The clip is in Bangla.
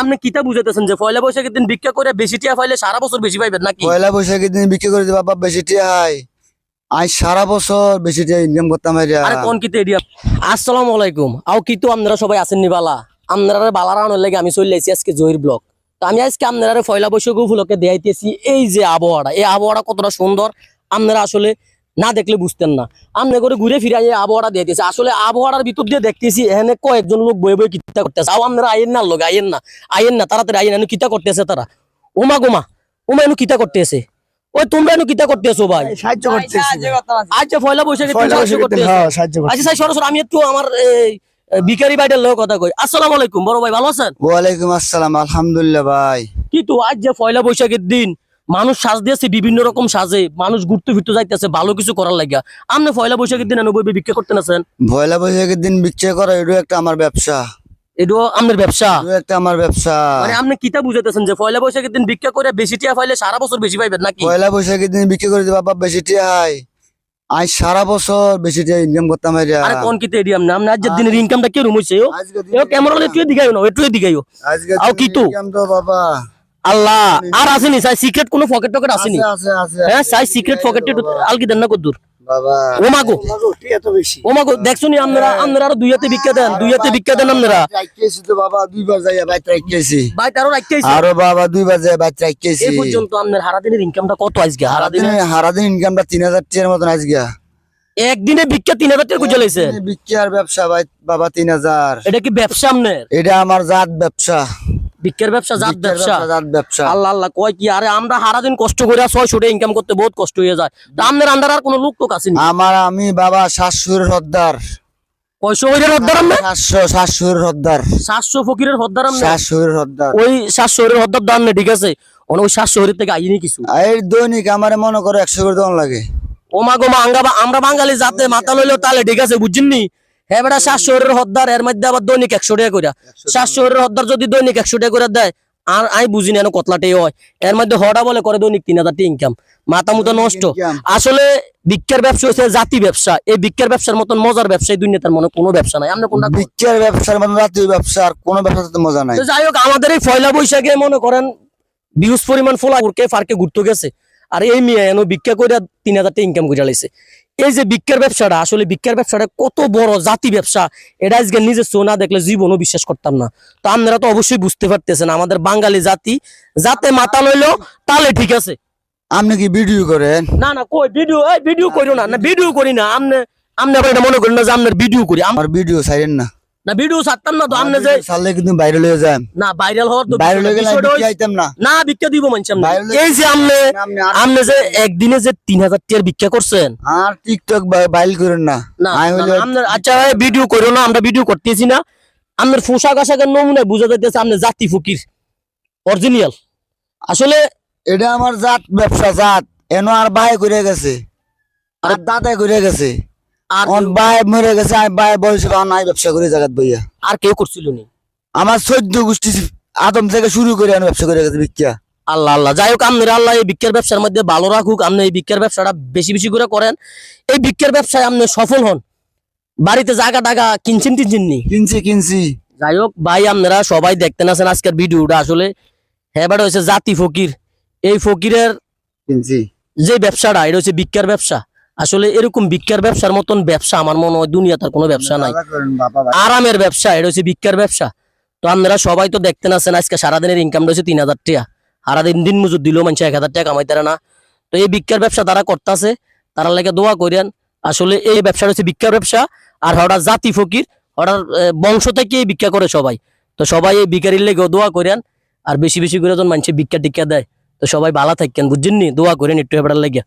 আপনি কিতা বুঝাইতেছেন যে পয়লা বৈশাখের দিন ভিক্ষা করে বেশি টিয়া পাইলে সারা বছর বেশি পাইবেন নাকি? পয়লা বৈশাখের দিন বিক্রি করে বাবা বেশি টিয়া হয় আজ সারা বছর বেশি টিয়া ইনকাম করতাম এরিয়া আরে কোন কিতে এডিয়া আসসালামু আলাইকুম। আও কিতো আপনারা সবাই আছেন নি বালা? আপনারা বালার আনোর লাগে আমি চলে আইছি আজকে জহির ব্লগ। তো আমি আজকে আপনারা পয়লা বৈশাখ উপলক্ষে দেখাইতেছি এই যে আবহাওয়াটা। এই আবহাওয়াটা কতটা সুন্দর। আপনারা আসলে না দেখলে বুঝতেন না। আমনে করে ঘুরে ফিরে এই আবহাওয়াটা দিতেছে আসলে আবহাওয়ার ভিতর দিয়ে দেখতেছি এখানে কয়েকজন লোক বয়ে বয়ে কিতা করতেছে। আও আপনারা আইন না লোক আইন না। আইন না তাড়াতাড়ি আইন এনে কিতা করতেছে তারা? ওমা গোমা ওমা এনু কিতা করতেছে? ওই তোমরা এনু কিতা করতেছো ভাই? সাহায্য করতেছি। আচ্ছা পয়লা পয়লা সাহায্য বৈশাখের দিন করতেছে? হ্যাঁ সাহায্য করতেছি। আচ্ছা স্যার সরাসরি আমি একটু আমার এই, ভিখারি ভাইটার লোক কথা কই। আসসালামু আলাইকুম বড় ভাই ভালো আছেন? ওয়ালাইকুম আসসালাম আলহামদুলিল্লাহ ভাই। কিন্তু আজ যে পয়লা বৈশাখের দিন মানুষ সাজ দিয়েছে বিভিন্ন রকম সাজে। মানুষ ঘুরতে ফিরতে যাইতেছে ভালো কিছু করার লাগিয়া। আপনি পয়লা বৈশাখের দিন বই বিক্রি করতে আছেন পয়লা বৈশাখের দিন বিক্রি করা এটাও একটা আমার ব্যবসা। এটাও আপনার ব্যবসা? একটা আমার ব্যবসা। মানে আপনি কিতা বুঝাইতেছেন যে পয়লা বৈশাখের দিন বিক্রি করে বেশি টিয়া পাইলে সারা বছর বেশি পাইবেন নাকি? পয়লা বৈশাখের দিন বিক্রি করে দিবা বাবা বেশি টিয়া হয় আজ সারা বছর বেশি টিয়া ইনকাম করতাম এরিয়া আরে কোন কিতে এডিয়াম না আপনি আজকের দিনের ইনকামটা কি রুম হইছে ও? আজকে এও ক্যামেরা দিগাইও না একটু দিগাইও আজকে আও কি তো? ইনকাম তো বাবা। আল্লাহ আর আসেনি সাই সিক্রেট কোনো পকেট টকেট আসেনি। হ্যাঁ সাই সিক্রেট পকেটে আলকি দেন না কদ্দুর। দেখছ নি আপনারা আপনারা আরও হাতে ভিক্ষা দেন দুই হাতে ভিক্ষা দেন আপনারা। বাবা দুইবার যাইয়া বাইক রাখতেছি ভাই তারও রাখতেইছে আরও বাবা দুইবার যাইয়া বাইক রাখতেছি এই পর্যন্ত আপনার হারা দিনের ইনকামটা কত আজকে? হারা দিনে সারাদিন সারাদিন ইনকামটা তিন হাজার টিয়ার মতন আজকে। একদিনে ভিক্ষা তিন হাজার টাকা বিক্রিয়ার ব্যবসা ভাই বাবা তিন হাজার। এটা কি ব্যবসা আপনার? এটা আমার জাত ব্যবসা। ভিক্ষার ব্যবসা জাত ব্যবসা। জাত ব্যবসা। আল্লাহ আল্লাহ কয় কি আরে আমরা হারা দিন কষ্ট করে ছয়শো টাকা ইনকাম করতে বহুত কষ্ট হয়ে যায়। তা আপনার আন্ডার আর কোনো লোক তো আসেনি আমার আমি বাবা শাশুর হদ্দার কয়শো হইরের হদ্দার আমরা সাতশো শাশুর হদ্দার সাতশো ফকিরের হদ্দার আমরা শাশুর হদ্দার ওই সাতশো হদ্দার দাম ঠিক আছে? ওই সাতশো থেকে আইনি কিছু। এই দৈনিক আমার মনে করো করে লাগে। আমরা বাঙালি যাতে মাথা লইলেও তাহলে ঠিক আছে বুঝছেন নি? হ্যাঁ বেটা হরের হদ্দার এর মধ্যে আবার দৈনিক একশো টাকা করে হরের হদ্দার যদি দৈনিক একশো টাকা করে দেয় আর আমি বুঝি না কতলাটাই হয়। এর মধ্যে হড়া বলে করে দৈনিক তিন হাজার ইনকাম মাথা মতো নষ্ট। আসলে ভিক্ষার ব্যবসা হচ্ছে জাতি ব্যবসা। এই ভিক্ষার ব্যবসার মতন মজার ব্যবসা এই দুনিয়াতে মনে কোনো ব্যবসা নাই। আমরা কোনটা? বিক্রিয়ার ব্যবসার মতন জাতীয় ব্যবসা আর কোনো ব্যবসাতে মজা নাই। তো যাই হোক আমাদের এই পয়লা বৈশাখে মনে করেন বিহুজ পরিমাণ ফোলা ঘুরকে ফারকে ঘুরতে গেছে। আর এই মেয়ে এনো ভিক্ষা করে তিন হাজার টাকা ইনকাম করে লাইছে। এই যে ভিক্ষার ব্যবসাটা আসলে ভিক্ষার ব্যবসাটা কত বড় জাতি ব্যবসা। এটা আজকে নিজে সোনা দেখলে জীবনও বিশ্বাস করতাম না। তো আপনারা তো অবশ্যই বুঝতে পারতেছেন আমাদের বাঙালি জাতি যাতে মাথা লইলো তাহলে ঠিক আছে। আপনি কি ভিডিও করেন? না না কই ভিডিও এই ভিডিও করিও না না ভিডিও করি না। আমনে আমনে আবার এটা মনে করেন না যে আপনার ভিডিও করি। আমার ভিডিও ছাড়েন না। না ভিডিও ছাড়তাম না তো আমনে যে ছাড়লে কিন্তু বাইরে লয়ে যান না ভাইরাল হওয়ার তো বাইরে লয়ে গেলে হইছে- আইতাম না। না ভিক্ষা দিব মানছি আমরা। বাইরে এই যে আমনে আপনি যে একদিনে যে তিন হাজার টিয়ার ভিক্ষা করছেন। আর টিকটক করেন না। না আমি না, হইলে না, আপনার আচ্ছা ভিডিও করো না আমরা ভিডিও করতেছি না। আপনার পোশাক আশাকের নমুনায় বোঝা যাইতেছে আপনি জাতি ফকির। অরিজিনাল আসলে এটা আমার জাত ব্যবসা জাত। এনো আর বাই করে গেছে। আর দাদাই করে গেছে। আর মরে গেছে আমি বাই বয়স নাই ব্যবসা করে বইয়া। আর কেউ করছিল নি? আমার চোদ্দ গোষ্ঠী আদম থেকে শুরু করে আমি ব্যবসা করে গেছে ভিক্ষা। আল্লাহ আল্লাহ। যাই হোক আপনার আল্লাহ এই ভিক্ষার ব্যবসার মধ্যে ভালো রাখুক। আপনি এই ভিক্ষার ব্যবসাটা বেশি বেশি করে করেন। এই ভিক্ষার ব্যবসায় আপনি সফল হন। বাড়িতে জায়গা টাকা কিনছেন টিনছেন নি? কিনছি কিনছি। যাই হোক ভাই আপনারা সবাই দেখতে আছেন আজকের ভিডিওটা আসলে। হ্যাঁ বাট হয়েছে জাতি ফকির। এই ফকিরের যে ব্যবসাটা এটা হচ্ছে ভিক্ষার ব্যবসা। আসলে এরকম ভিক্ষার ব্যবসার মতন ব্যবসা আমার মনে হয় দুনিয়াতে আর কোনো ব্যবসা নাই। আরামের ব্যবসা এটা হচ্ছে ভিক্ষার ব্যবসা। তো আপনারা সবাই তো দেখতে আছেন আজকে সারাদিনের ইনকামটা হচ্ছে তিন হাজার টাকা। সারাদিন দিন মজুর দিলেও মানুষ এক হাজার টাকা কামাইতারে না। তো এই ভিক্ষার ব্যবসা তারা করতেছে তারা লাগে দোয়া করেন। আসলে এই ব্যবসাটা হচ্ছে ভিক্ষার ব্যবসা আর হঠাৎ জাতি ফকির হঠাৎ বংশ থেকে এই ভিক্ষা করে সবাই। তো সবাই এই ভিকারির লেগে দোয়া করেন আর বেশি বেশি করে যখন মানুষের ভিক্ষা টিক্ষা দেয় তো সবাই ভালো থাকেন বুঝছেন নি? দোয়া করেন একটু এবার লেগে।